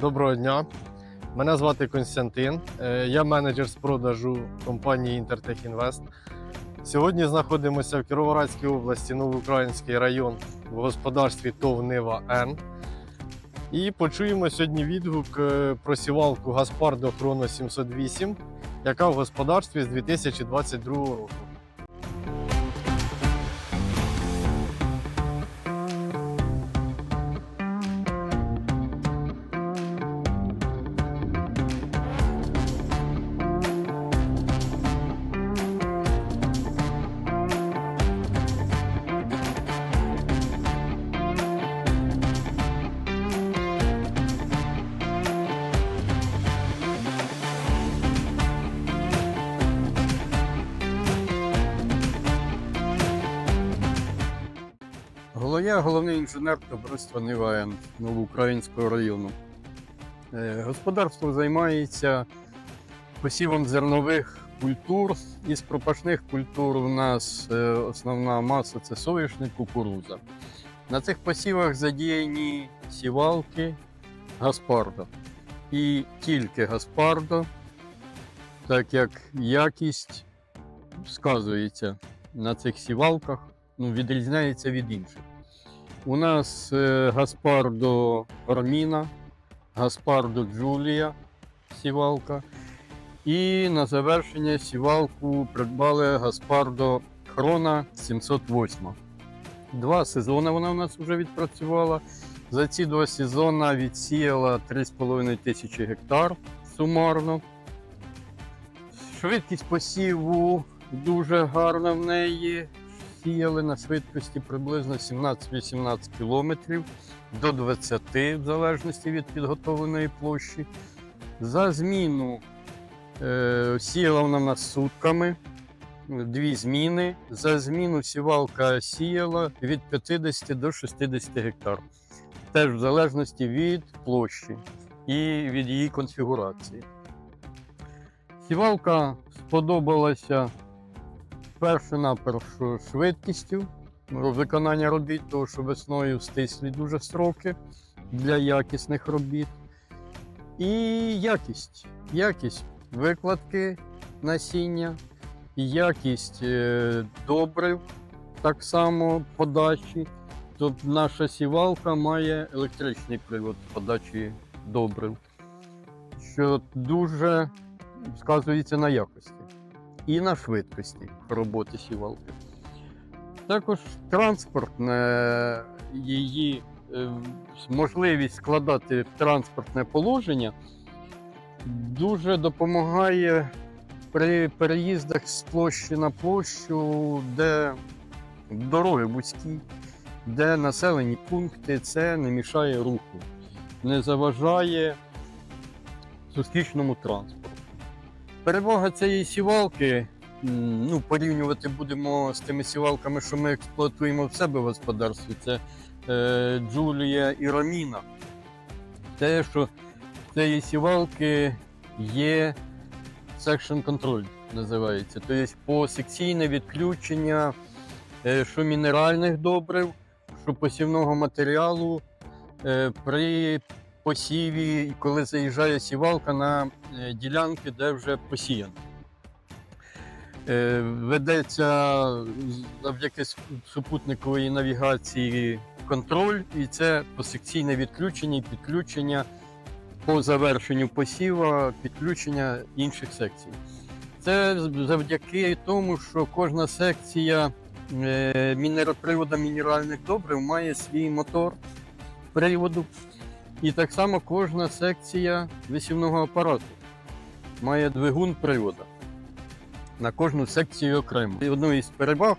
Доброго дня. Мене звати Константин. Е, Я менеджер з продажу компанії Інтертех Інвест. Сьогодні знаходимося в Кіровоградській області, Новоукраїнський район в господарстві ТОВ Нива Н. І почуємо сьогодні відгук е, про сівалку Гаспардо Хроно 708, яка в господарстві з 2022 року. Головня, головний інженер товариства НИВАЕН Новоукраїнського району. Е, Господарство займається посівом зернових культур. Із пропашних культур у нас е, основна маса це соняшник, кукуруза. На цих посівах задіяні сівалки Гаспардо. І тільки Гаспардо, так як якість сказується на цих сівалках ну, відрізняється від інших. У нас е, Гаспардо Орміна, Гаспардо Джулія сівалка. І на завершення сівалку придбали Гаспардо Хрона 708. Два сезони вона у нас вже відпрацювала. За ці два сезони відсіяла 3,5 тисячі гектар сумарно. Швидкість посіву дуже гарна в неї сіяли на швидкості приблизно 17-18 км до 20 в залежності від підготовленої площі. За зміну е, сіяла вона нас сутками, дві зміни. За зміну сівалка сіяла від 50 до 60 гектар. Теж в залежності від площі і від її конфігурації. Сівалка сподобалася перше-наперше швидкістю виконання робіт, тому що весною стислі дуже строки для якісних робіт. І якість. Якість викладки насіння, якість е, добрив, так само подачі. Тобто наша сівалка має електричний привод подачі добрив, що дуже сказується на якості і на швидкості роботи сівалки. Також транспортне її е, можливість складати в транспортне положення дуже допомагає при переїздах з площі на площу, де дороги вузькі, де населені пункти, це не мішає руху, не заважає зустрічному транспорту. Перевага цієї сівалки, ну, порівнювати будемо з тими сівалками, що ми експлуатуємо в себе в господарстві, це е, Джулія і Роміна. Те, що в цієї сівалки є section control, називається. Тобто посекційне відключення е, що мінеральних добрив, що посівного матеріалу е, при посіві, коли заїжджає сівалка на е, ділянки, де вже посіяно. Е, Ведеться завдяки супутникової навігації контроль, і це посекційне відключення і підключення по завершенню посіва, підключення інших секцій. Це завдяки тому, що кожна секція е, мінеропривода мінеральних добрив має свій мотор приводу. І так само кожна секція висівного апарату має двигун привода на кожну секцію окремо. І одною із переваг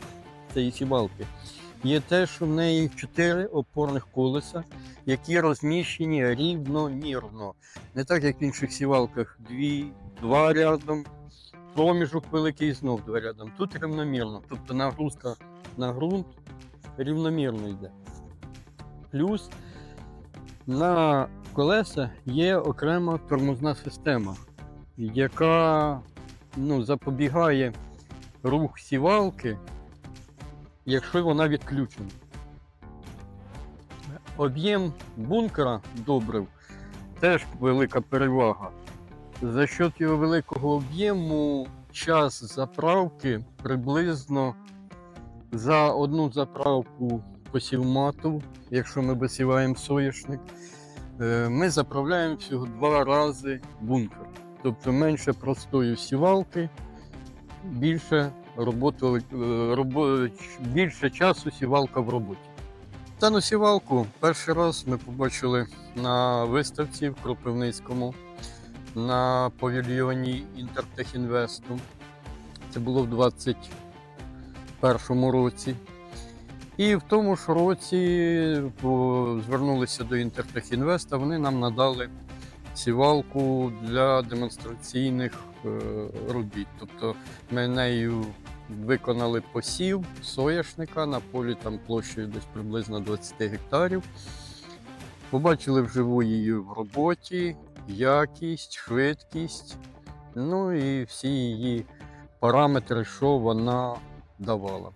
цієї сівалки є те, що в неї чотири опорних колеса, які розміщені рівномірно. Не так, як в інших сівалках дві, два рядом, проміжок великий знов два рядом. Тут рівномірно. Тобто нагрузка на ґрунт рівномірно йде. Плюс на колеса є окрема тормозна система, яка ну, запобігає рух сівалки, якщо вона відключена. Об'єм бункера добрив теж велика перевага. За счет його великого об'єму час заправки приблизно за одну заправку посівмату, якщо ми висіваємо соняшник, е, ми заправляємо всього два рази бункер. Тобто менше простої сівалки, більше, роботу, е, робо, більше часу сівалка в роботі. Дану сівалку перший раз ми побачили на виставці в Кропивницькому на павільйоні Інтертехінвесту. Це було в 2021 році. І в тому ж році звернулися до Інтертехінвеста, вони нам надали сівалку для демонстраційних е, робіт. Тобто ми нею виконали посів соняшника на полі там площею десь приблизно 20 гектарів. Побачили вживу її в роботі, якість, швидкість, ну і всі її параметри, що вона давала.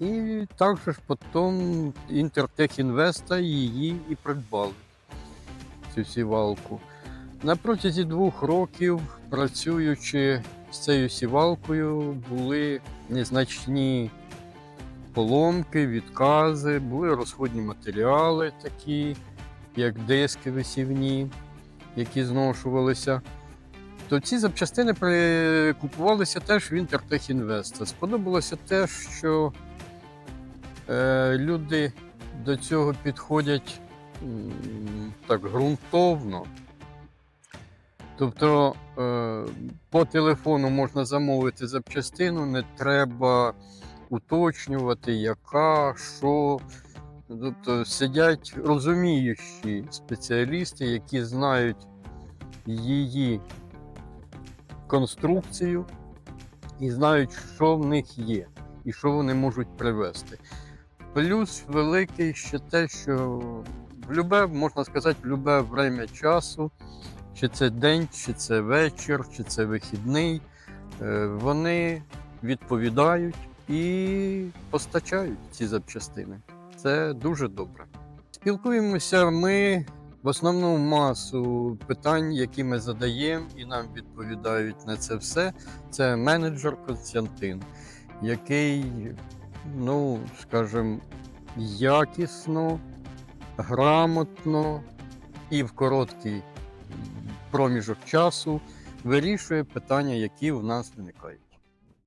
І також потім Інтертех Інвеста її і придбали, цю сівалку. На протязі двох років, працюючи з цією сівалкою, були незначні поломки, відкази, були розходні матеріали такі, як диски висівні, які зношувалися. То ці запчастини купувалися теж в Інтертех Інвеста. Сподобалося те, що люди до цього підходять так ґрунтовно. Тобто е, по телефону можна замовити запчастину, не треба уточнювати, яка, що. Тобто сидять розуміючі спеціалісти, які знають її конструкцію і знають, що в них є і що вони можуть привезти. Плюс великий ще те, що в любе, можна сказати, в любе время часу, чи це день, чи це вечір, чи це вихідний, е, вони відповідають і постачають ці запчастини. Це дуже добре. Спілкуємося ми в основну масу питань, які ми задаємо, і нам відповідають на це все. Це менеджер Константин, який, ну, скажімо, якісно, грамотно і в короткий проміжок часу вирішує питання, які в нас виникають.